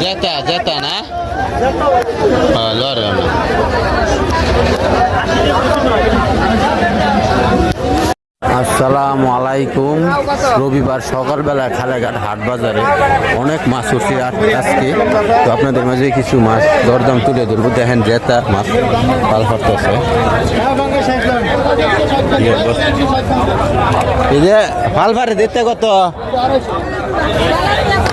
জেতা জেতা না লড়ে আসসালামু আলাইকুম। রবিবার সকালবেলা খালেঘাট হাট বাজারে অনেক মাছ উঠছে আজ- আজকে। তো আপনাদের মাঝে কিছু মাছ দরদাম তুলে ধরবো। দেখেন জেতা মাছ পাল করতেছে এই যে ফাল ফারে দিতে কত?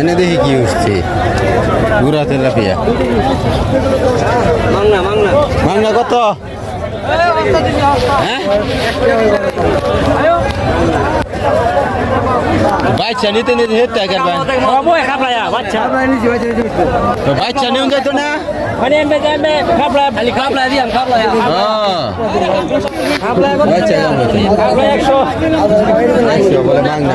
এনে দেখি কি উঠছে গুড়া তেলাপিয়া। মাংনা কত? হ্যাঁ? বাচ্চা নিতে নিতে হেঁটে টাকার বাচ্চা। তো বাচ্চা নিয়ে যেত না? হ্যাঁ বাচ্চা কেমন একশো। বলে মাংনা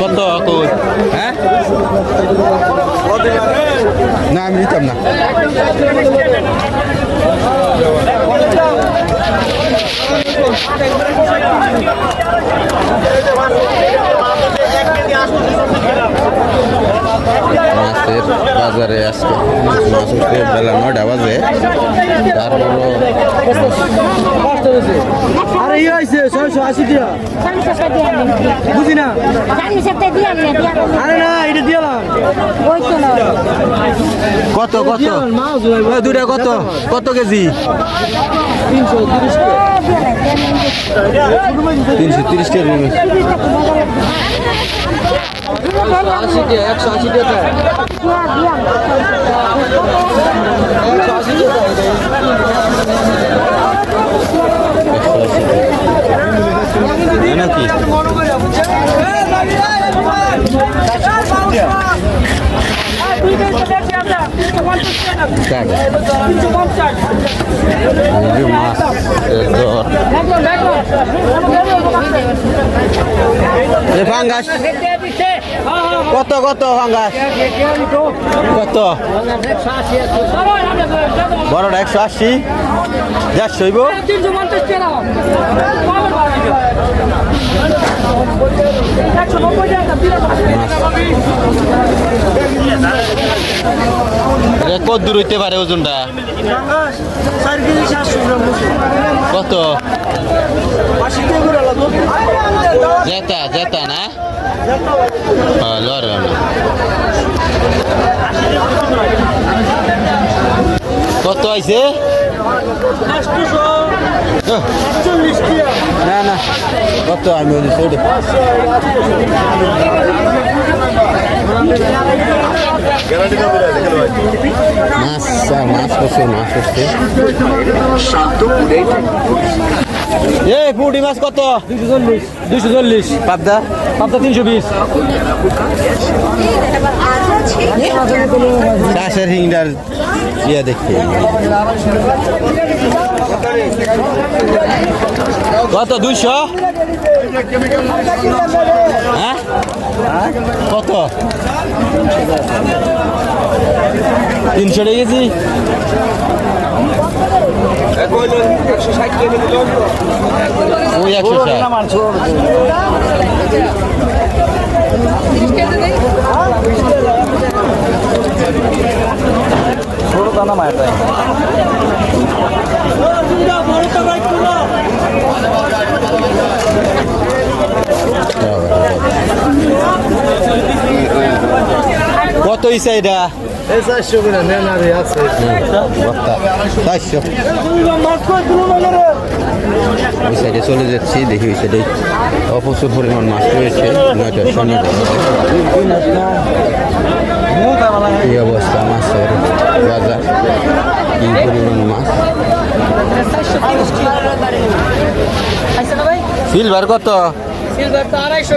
কত কই? হ্যাঁ? না আমি নিতাম না। Thank you. মাছের বাজারে আজকে। মাছ উঠছে বেলা নয়টা বাজে। তারপরও আরে ইয়ে হয়েছে ছয়শো আশি দিয়া। বুঝি না? আরে না এটা দিলাম কত কত? দুটা কত? কত কেজি? তিনশো তিরিশ তিনশো তিরিশ টাকা একশো আশি দিয়া একশো আশি দিয়া নাকি এই যে মাছের দর এ ফাঙ্গাস কত কত ফাঙ্গাস কত? বড়টা একশো আশি। দেড়শো হইব একশো নব্বই টাকা কত দূর হইতে পারে ওজনটা? কত? জেতা জেতা না? হ্যাঁ কত আইছে? না না। কত? আমি সাইডে। মাছ মাছ করছে মাছ করছে। এই পুটি মাছ কত? দুশো চল্লিশ। দুশো চল্লিশ পাবদা পাঁচটা তিনশো বিশ। চাষের ইয়ে দেখতে। কত দুইশো? হ্যাঁ কত? তিনশো টাকা কেজি? একশো ষাট। ছোট দানা মায়ের কত ইসা এটা ওই সাইডে চলে যাচ্ছি দেখি ওই সাইডে প্রচুর পরিমাণ মাছ রয়েছে নয়টা এই অবস্থা মাছের বাজার। কি পরিমাণ মাছ? সিলভার কত? সিলভার তো আড়াইশো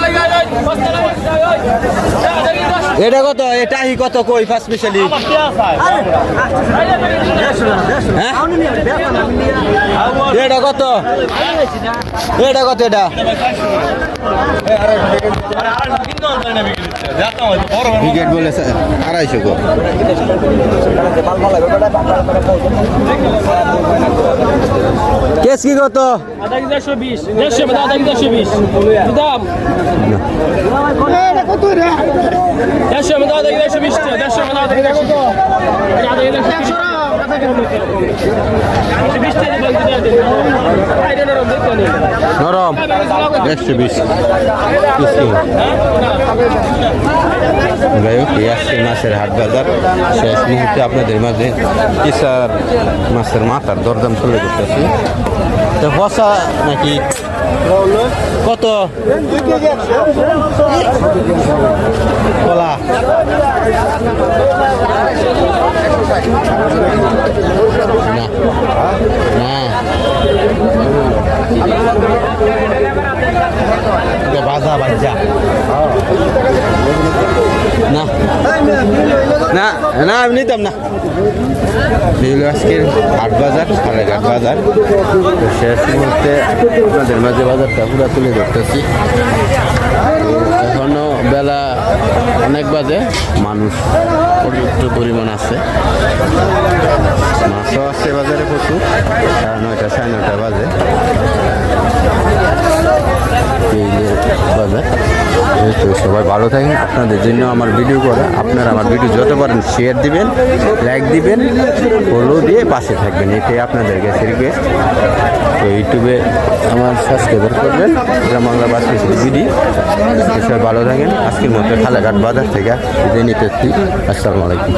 এটা কত এটা হি কত কই ফার্স্ট স্পেশালি হ্যাঁ এটা কত এটা কত এটা ক্রিকেট বলেছে আড়াইশো গো কেস কি কত? একশো নরম। একশো বিশ। যাই হোক আসছে মাছের হাট বাজার শেষ মুহূর্তে আপনাদের মাঝে কিসার মাছের মাথার দরদাম তুলে করতেছি তো বসা নাকি কত? কলা। না এটা বাজা বাজা না। না না, আমি নিতাম না। এগুলো আজকের হাট বাজার খালেঘাট বাজার। তো শেষ মুহূর্তে আপনাদের মাঝে বাজারটা পুরো তুলে ধরতেছি। তো এখনও বেলা অনেক বাজে, মানুষ পর্যাপ্ত পরিমাণ আছে। ভালো থাকেন, আপনাদের জন্য আমার ভিডিও করা। আপনারা আমার ভিডিও যত পারেন শেয়ার দিবেন লাইক দিবেন ফলো দিয়ে পাশে থাকবেন। এটাই আপনাদের কাছে রিকোয়েস্ট তো ইউটিউবে আমার সাবস্ক্রাইবার করবেন গ্রাম বাংলা বাসী বিডি। সবাই ভালো থাকেন। আজকের মধ্যে খালাঘাট বাজার থেকে নিতে আসসালামু আলাইকুম।